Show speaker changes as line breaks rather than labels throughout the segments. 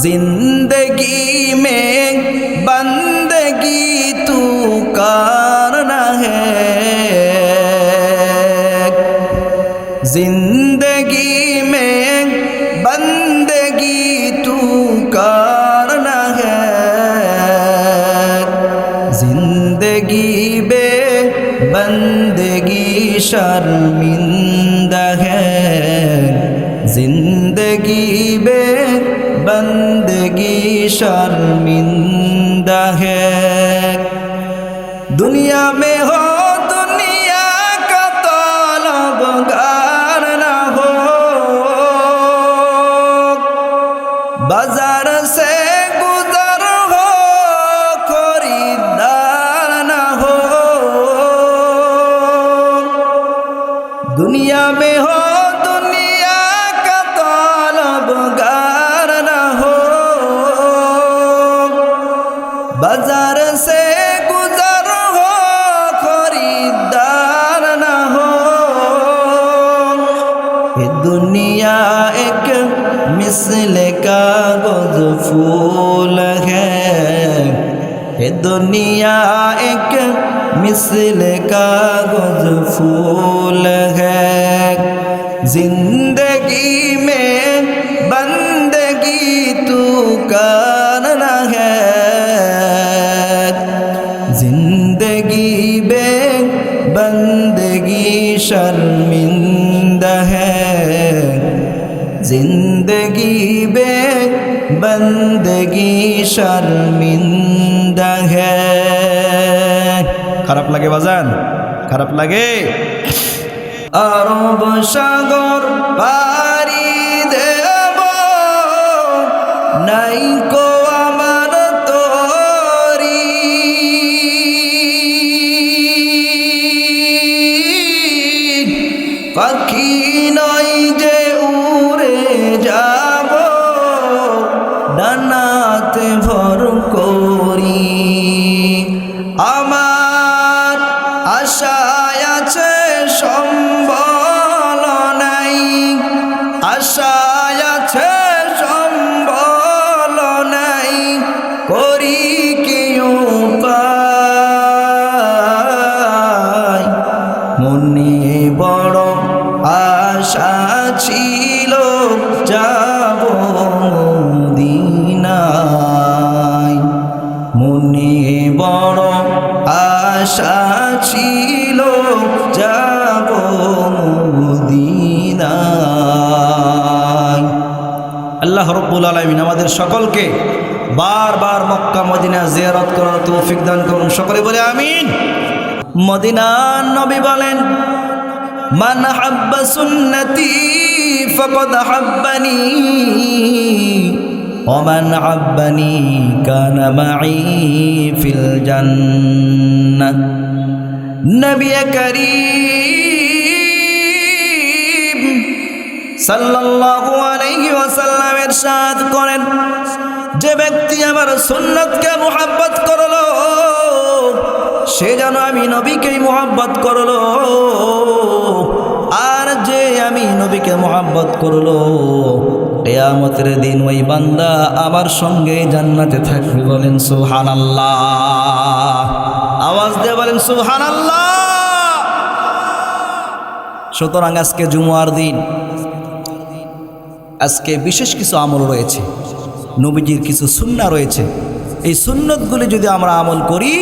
जिंदगी में बंदगी तू करना शर्मिंदा है दुनिया में हो दुनिया एक मिसल कागज फूल है ये दुनिया एक मिसल कागज फूल है जिंदगी में बंदगी तू करना जिंदगी बे बंदगी शर्मिंदा है খারাপ লাগে বাজান খারাপ লাগে আরব সাগর পারি দেব নাই কো আমার তোরি পাখি আমার আশায় আছে সম্বল রব্বুল আলমিন আমাদের সকলকে বারবার মক্কা, মদিনা জিয়ারত করার তৌফিক দান করুন। সকলে বলে আমিন। মদিনার নবী বলেন, মান হাব্বা সুন্নতি ফকদ হাব্বানি ওমান হাব্বানি কানা মাই ফিল জান্নাত নবী করিম সাল্লাল্লাহু আলাইহি ওয়াসাল্লাম ইরশাদ করেন। যে ব্যক্তি আমার সুন্নতকে মোহাব্বত করল, সে যেন আমি নবীকেই মোহাব্বত করল, আর যে আমি নবীকে মোহাব্বত করল, কেয়ামতের দিন ওই বান্দা আমার সঙ্গে জান্নাতে থাকবে বলেন সুহান আওয়াজ দিয়ে বলেন সুহান সুতরাং আজকে জুমুয়ার দিন আজকে বিশেষ কিছু আমল রয়েছে নবীজির কিছু সুন্না রয়েছে এই সুন্নতগুলি যদি আমরা আমল করি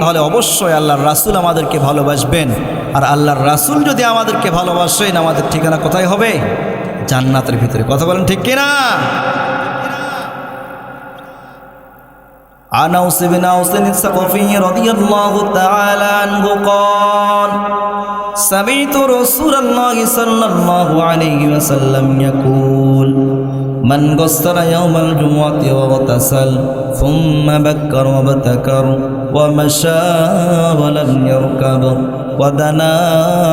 তাহলে অবশ্যই আল্লাহর রাসুল আমাদেরকে ভালোবাসবেন আর আল্লাহর রাসুল যদি আমাদেরকে ভালোবাসেন আমাদের ঠিকানা কোথায় হবে জান্নাতের ভিতরে কথা বলেন ঠিক কিনা عن أوس بن أوس الثقفي رضي الله تعالى عنه قال سمعت رسول الله صلى الله عليه وسلم يقول من غسل يوم الجمعة واغتسل ثم بكر وابتكر ومشى ولم يركب ودنا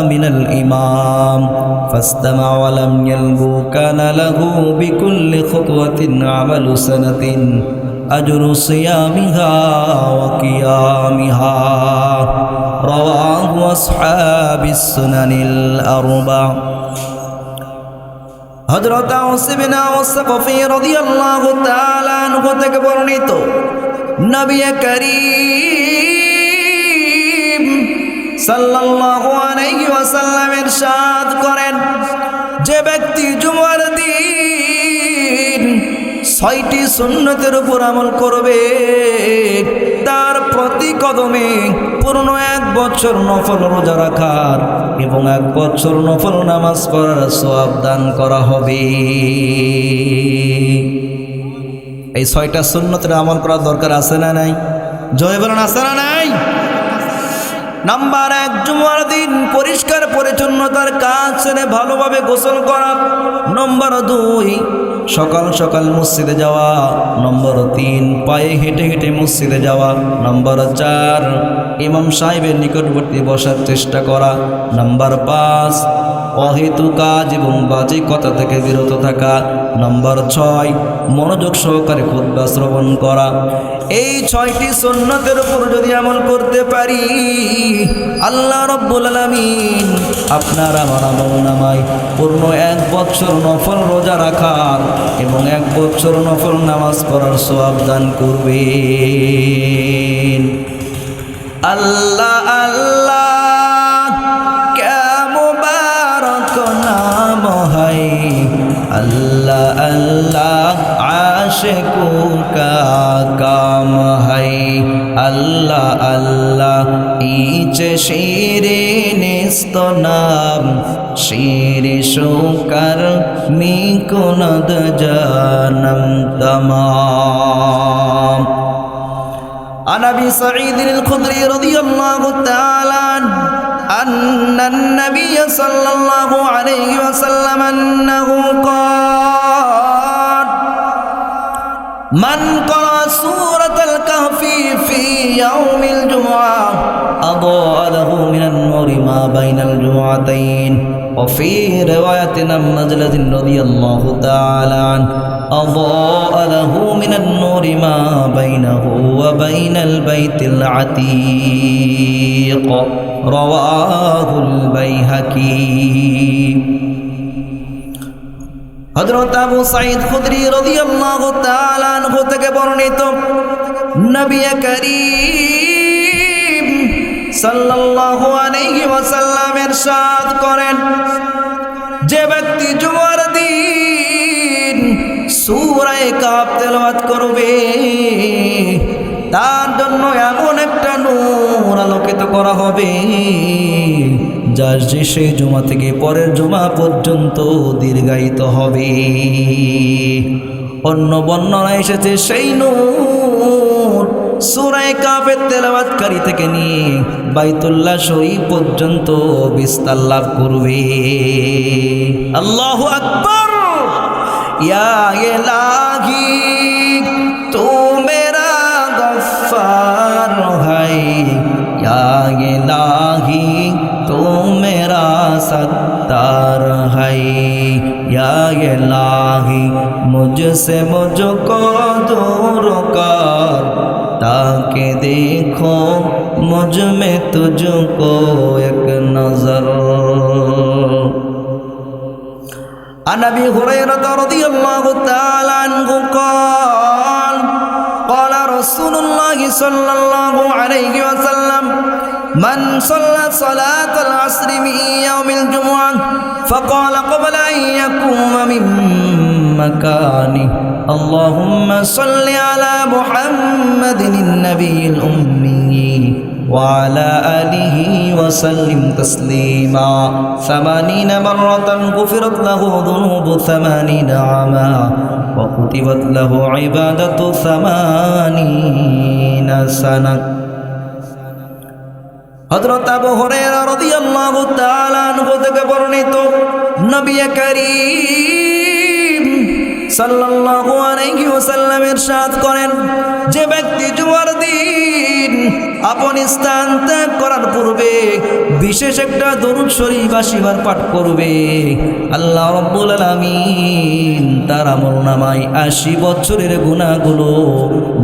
من الإمام فاستمع ولم يلبو كان له بكل خطوة عمل سنة أجر صيامها وقيامها. رواه أصحاب السنن الأربع. হজরত থেকে বর্ণিত, নবী করিম সাল্লাল্লাহু আলাইহি ওয়াসাল্লাম ইরশাদ করেন, যে ব্যক্তি জুমার দিন ছয়টি সুন্নতের উপর আমল করবে তার প্রতি কদমে পূর্ণ এক বছর নফল রোজা রাখার এবং এক বছর নফল নামাজ পড়ার সব দান করা হবে। এই ছয়টা সুন্নতের আমল করার দরকার আছে না নাই? জয় বলেন, আছে না নাই? নাম্বার এক, জুমার দিন পরিষ্কার পরিচ্ছন্নতার কাজ সেরে ভালোভাবে গোসল করা। নম্বর দুই, সকাল সকাল মসজিদে যাওয়া। নম্বর তিন, পায়ে হেঁটে হেঁটে মসজিদে যাওয়া। নম্বর চার, ইমাম সাহেবের নিকটবর্তী বসার চেষ্টা করা। নম্বর পাঁচ অহেতু কাজ এবং বাজে কথা থেকে বিরত থাকা। নম্বর ছয়, মনোযোগ সহকারে খুদ্া শ্রবণ করা। এই ছয়টি সন্ন্যতের উপর যদি আমল করতে পারি, আল্লাহ রব্বুল আলমিন আপনার আমার আমল নামায় পূর্ণ এক বছর নফল রোজা রাখার এবং এক বছর নফল নামাজ পড়ার সোয়াব দান করবেন। আল্লাহ আল্লাহ। आशिकों का काम है अल्लाह अल्लाह ईच शेरे नेस्तो नाम शेर शोकर मी कुनद जानम तमाम عن ابي سعيد الخدري رضي الله تعالى ان النبي صلى الله عليه وسلم انه قال من قرأ سورة الكهف في يوم الجمعة أضاء له من النور ما بين الجمعتين. وفي رواية عن مجلد رضي الله تعالى عنه. أضاء له من النور ما بينه وبين البيت العتيق. رواه البيهقي. হযরত আবু সাঈদ খুদরি রাদিয়াল্লাহু তাআলা আনহু থেকে বর্ণিত নবী করিম সাল্লাল্লাহু আলাইহি ওয়াসাল্লাম ইরশাদ করেন, যে ব্যক্তি জুমার দিন সূরা কাফ তেলাওয়াত করবে, তার জন্য এমন একটা নূর আলোকিত করা হবে। রোজা আসছে সেই জুমা থেকে পরের জুমা পর্যন্ত দীর্ঘায়িত হবে। অন্য বর্ণনা এসেছে সেই নূর সুরায় কাপের তেলাবাতকারী থেকে নিয়ে বাইতুল্লাহ শরীফ পর্যন্ত বিস্তার লাভ করবে। আল্লাহ আকবর! ইয়া এলাহি তো মেরা গফার হাই ইয়া सत्तार है या इलाही मुझसे मुझको दूर कर ताकि देखो मुझ में तुझको एक नजर عن ابي هريره رضي الله تعالى عنه قال قال رسول الله صلى الله عليه وسلم من صلى صلاة العصر من يوم الجمعة فقال قبل أن يقوم من مكانه اللهم صل على محمد النبي الأمي وعلى آله وسلم تسليما ثمانين مرة غفرت له ذنوب ثمانين عاما وكتبت له عبادة ثمانين سنة হযরত আবু হুরায়রা রাদিয়াল্লাহু তাআলা আনহু থেকে বর্ণিত নবী করিম সাল্লাল্লাহু আলাইহি ওয়াসাল্লাম ইরশাদ করেন, যে ব্যক্তি জুমার দিন আপন স্থান ত্যাগ করার পূর্বে বিশেষ একটা দরুদ শরীফ শিবার পাঠ করবে। আল্লাহ রব্বুল আলামিন তার আমল নামায় আশি বছরের গুণাগুলো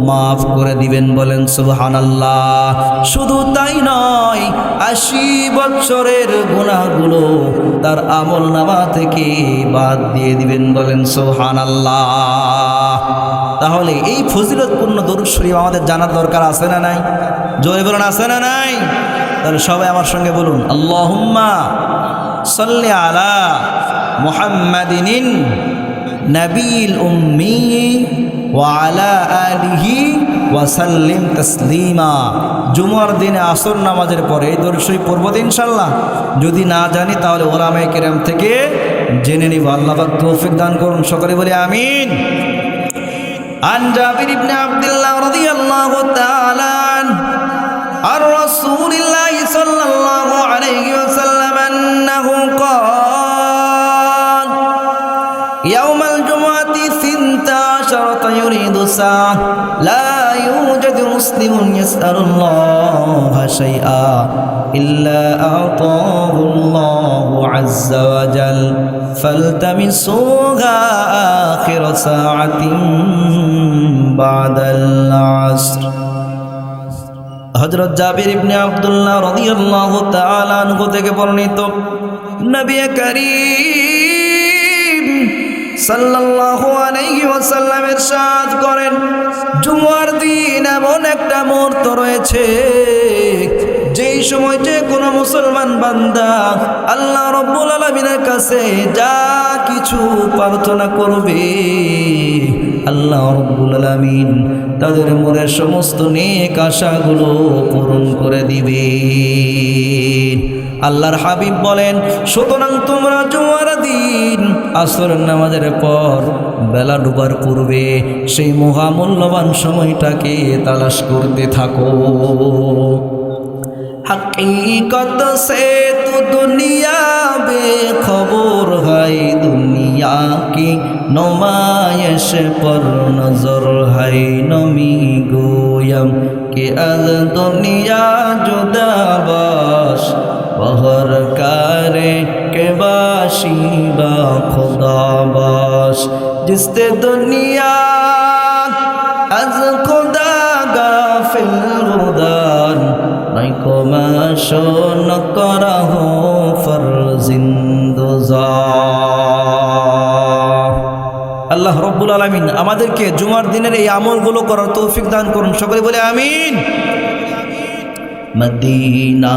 মাফ করে দিবেন বলেন, সুবহানাল্লাহ। শুধু তাই নয় আশি বছরের গুণাগুলো তার আমল নামা থেকে বাদ দিয়ে দিবেন বলেন, সুবহানাল্লাহ। তাহলে এই ফজিলতপূর্ণ দরুদ আমাদের জানার দরকার আছে না নাই? জোরে বলুন, আছে না নাই? তাহলে সবাই আমার সঙ্গে বলুন, আল্লাহুম্মা সাল্লি আলা মুহাম্মাদিনিন নবীল উম্মি ওয়াসাল্লিম জুমার দিনে আসর নামাজের পরে এই পূর্ব দিন সাল্লাহ যদি না জানি তাহলে ওলামায় কেরাম থেকে জেনে নিব। আল্লাহাদ তৌফিক দান করুন, সকলে বলে আমিন। আন জাবির ইবনে আব্দুল্লাহ রাদিয়াল্লাহু তাআলা يريد ساعة لا يوجد مسلم يسأل الله شيئا إلا أعطاه الله عز وجل فالتمسوها آخر ساعة بعد العصر হজরত জাবির ইবনে আব্দুল্লাহ রাদিয়াল্লাহু তাআলা আনহু থেকে বর্ণিত নবী করিম করেন, জুমার দিন এমন একটা মুহূর্ত রয়েছে, যেই সময় যে কোনো মুসলমান বান্দা আল্লাহ কাছে যা কিছু প্রার্থনা করবে, আল্লাহ রব্বুল আলমিন তাদের মনের সমস্ত নেক আশাগুলো পূরণ করে দিবে। আল্লাহর হাবিব বলেন, সুতরাং তোমরা জুমার দিন আসর নামাজের পর বেলা ডুবার পূর্বে সেই মহামূল্যবান সময়টাকে তালাশ করতে থাকো। হকীকত সে তো দুনিয়া বেখবর হাই দুনিয়া কি নমায়শ পর নজর হাই নমি গোয়ম কে আজ দুনিয়া জুদাবাস غرکارے کے باشی با خدا باش جس تے دنیا از خدا غافل غدار کو مشون کرا ہوں আল্লাহ রব্বুল আলমিন আমাদেরকে জুমার দিনের এই আমলগুলো করার তৌফিক দান করুন সকলে বলে আমিন মদিনা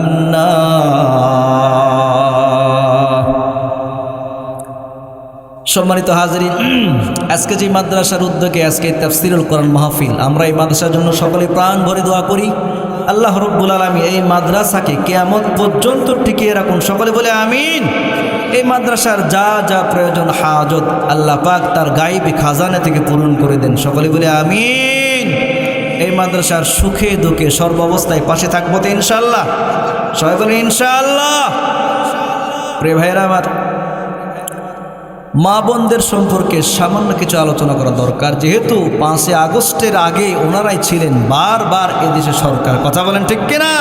সম্মানিত হাজরিন, আজকে যে মাদ্রাসার উদ্যোগে আজকে তাফসিরুল কোরআন মাহফিল, আমরা এই মাদ্রাসার জন্য সকলে প্রাণ ভরে দোয়া করি। আল্লাহ রব্বুল আলমী এই মাদ্রাসাকে কেয়ামত পর্যন্ত টিকিয়ে রাখুন। সকলে বলে আমিন। এই মাদ্রাসার যা যা প্রয়োজন হাজত আল্লাহ পাক তার গাইবি খাজানা থেকে পূরণ করে দেন। সকলে বলে আমিন। এই মাদ্রাসার সুখে দুঃখে সর্বাবস্থায় পাশে থাকব তো ইনশাল্লাহ সবাই বলে ইনশাল্লাহ প্রিয় ভাইয়েরা আমার মা বোনদের সম্পর্কে সামান্য কিছু আলোচনা করা দরকার। যেহেতু পাঁচই আগস্টের আগে ওনারাই ছিলেন বারবার এদেশে সরকার। কথা বলেন ঠিক কিনা?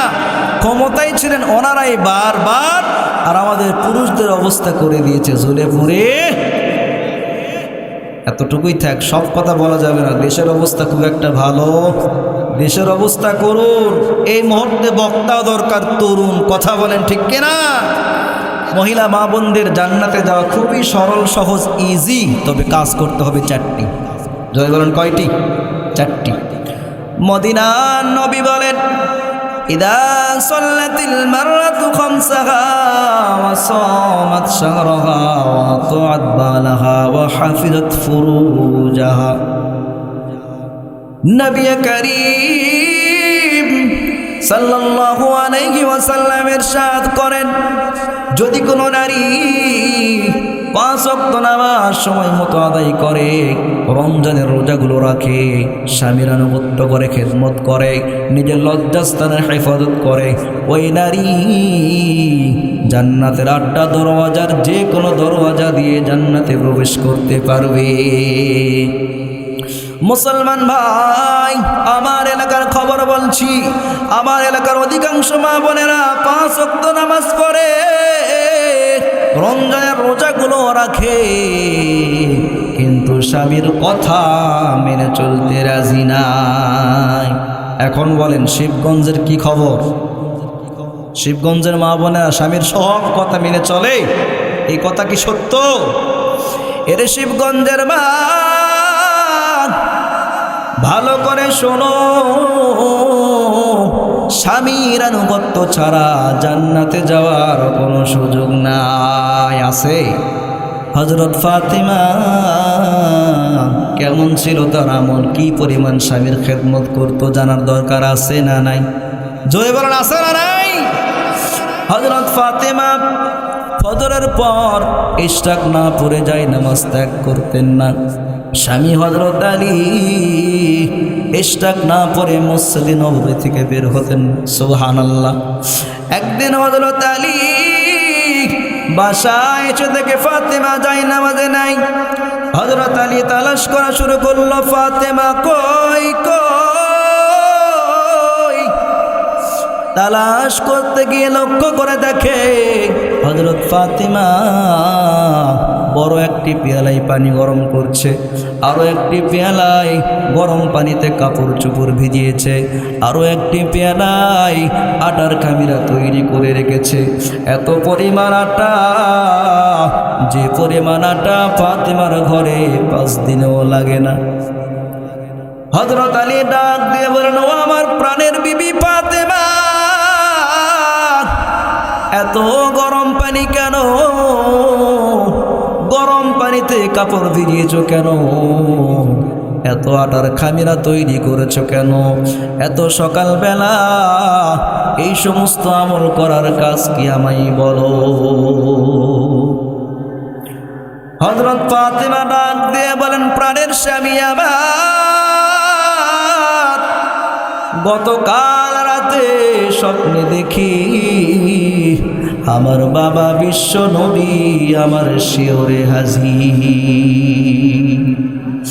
ক্ষমতায় ছিলেন ওনারাই বারবার, আর আমাদের পুরুষদের অবস্থা করে দিয়েছে জুলে পুরে এতটুকুই থাক, সব কথা বলা যাবে না। দেশের অবস্থা খুব একটা ভালো। দেশের অবস্থা করুন। এই মুহূর্তে বক্তা দরকার, তরুণ। কথা বলেন ঠিক কিনা? মহিলা মা বোনদের জান্নাতে যাওয়া খুবই সরল সহজ ইজি তবে কাজ করতে হবে চারটি জয় বলেন কয়টি চারটি মদিনার নবী বলেন إذا صلت المرأة خمسها وصامت شهرها وأطاعت بالها وحفظت فروجها নবী করিম সাল্লাল্লাহু আলাইহি ওয়াসাল্লাম ইরশাদ করেন, যদি কোনো নারী পাঁচ ওয়াক্ত নামাজ সময় মতো আদায় করে, রমজানের রোজাগুলো রাখে, স্বামীর আনুগত্য করে, খেদমত করে, নিজের লজ্জাস্থানের হেফাজত করে, ওই নারী জান্নাতের আটটা দরওয়াজার যে কোনো দরওয়াজা দিয়ে জান্নাতে প্রবেশ করতে পারবে। মুসলমান ভাই, আমার এলাকার খবর বলছি। আমার এলাকার অধিকাংশ মা বোনেরা পাঁচ অক্ত নামাজ পড়ে, রমজানের রোজাগুলো রাখে। কিন্তু স্বামীর কথা মেনে চলতে রাজি নাই। এখন বলেন, শিবগঞ্জের কি খবর? শিবগঞ্জের মা বোনেরা স্বামীর সব কথা মেনে চলে। এই কথা কি সত্য? এর শিবগঞ্জের মা ভালো করে শোনো। স্বামীর আনুগত্য ছাড়া জান্নাতে যাওয়ার কোনো সুযোগ নাই। আছে? হজরত ফাতিমা কেমন ছিল তার আমল? কি পরিমাণ স্বামীর খেদমত করতো জানার দরকার আছে না নাই? জোরে বলেন, আছে না নাই? হজরত ফাতেমা ফজরের পর ইস্টাক না পড়ে যায়, নামাজ ত্যাগ করতেন না। স্বামী হজরত আলী ইস্টাক না পরে মসজিদে নবী থেকে বের হতেন সোহান আল্লাহ একদিন হজরত আলী বাসায় এসে থেকে ফাতেমা যায় নামাজে নাই। হজরত আলী তালাশ করা শুরু করল, ফাতেমা কই কই? তালাশ করতে গিয়ে লক্ষ্য করে দেখে হজরত ফাতিমা বড় একটি পেয়ালায় পানি গরম করছে। আরও একটি পেয়ালায় গরম পানিতে কাপড় চুপড় ভিজিয়েছে। আরও একটি পেয়ালায় আটার খামিরা তৈরি করে রেখেছে। এত পরিমাণ আটা, যে পরিমাণ আটা ফাতেমার ঘরে পাঁচ দিনেও লাগে না। হজরত আলী ডাক দিয়ে আমার প্রাণের বিবি ফাতেমা, এত গরম পানি কেন কাপড় ভিজিয়েছ কেন? এত আটার খামিরা তৈরি করেছ কেন? এত সকালবেলা এই সমস্ত আমল করার কাজ কি আমায় বলো? হজরত ফাতেমা ডাক দিয়ে বলেন, প্রাণের স্বামী আমার, গতকাল রাতে স্বপ্নে দেখি আমার বাবা বিশ্ব নবী আমার শিওরে হাজির